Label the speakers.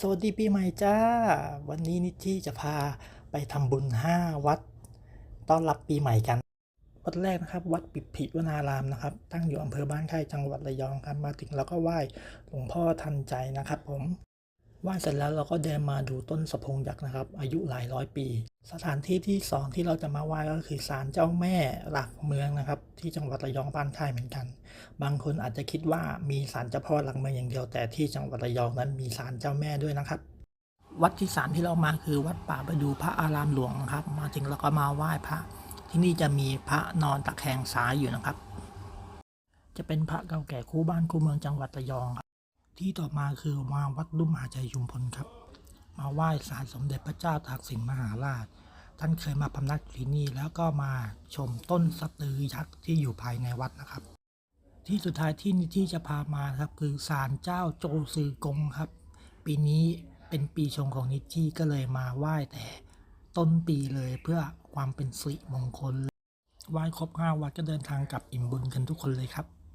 Speaker 1: สวัสดีปีใหม่จ้า วันนี้นิชชี่จะพาไปทำบุญ 5 วัด ต้อนรับปีใหม่กัน วัดแรกนะครับ วัดปิพิวนารามนะครับ ตั้งอยู่อำเภอบ้านไร่จังหวัดระยองครับมาถึงแล้วก็ไหว้หลวงพ่อทันใจนะครับผม ไหว้เสร็จแล้วเราก็เดินมาดูต้นสะพงยักษ์นะครับ อายุหลายร้อยปี สถานที่ที่สองที่เราจะมาไหว้ก็คือศาลเจ้าแม่หลักเมืองนะครับ ที่จังหวัดระยองบ้านค่ายเหมือนกัน บางคนอาจจะคิดว่ามีศาลเจ้าพ่อหลักเมืองอย่างเดียว แต่ที่จังหวัดระยองนั้นมีศาลเจ้าแม่ด้วยนะครับ วัดที่สามที่เรามาคือวัดป่าประดูพระอารามหลวงนะครับ มาถึงเราก็มาไหว้พระ ที่นี่จะมีพระนอนตะแคงซ้ายอยู่นะครับ จะเป็นพระเก่าแก่คู่บ้านคู่เมืองจังหวัดระยองครับ ที่ต่อมาคือมาวัดลุ่มหาใจชุมพลครับ มาไหว้ศาลสมเด็จพระเจ้าตากสินมหาราช ท่านเคยมาพำนักอยู่ที่นี่แล้วก็มาชมต้นสตือยักษ์ที่อยู่ภายในวัดนะครับ ที่สุดท้ายที่นิที่จะพามาครับคือศาลเจ้าโจซือกงครับ ปีนี้เป็นปีชงของนิจี้ก็เลยมาไหว้แต่ต้นปีเลยเพื่อความเป็นสิริมงคลไหว้ครบห้าวัดก็เดินทางกลับอิ่มบุญกันทุกคนเลยครับ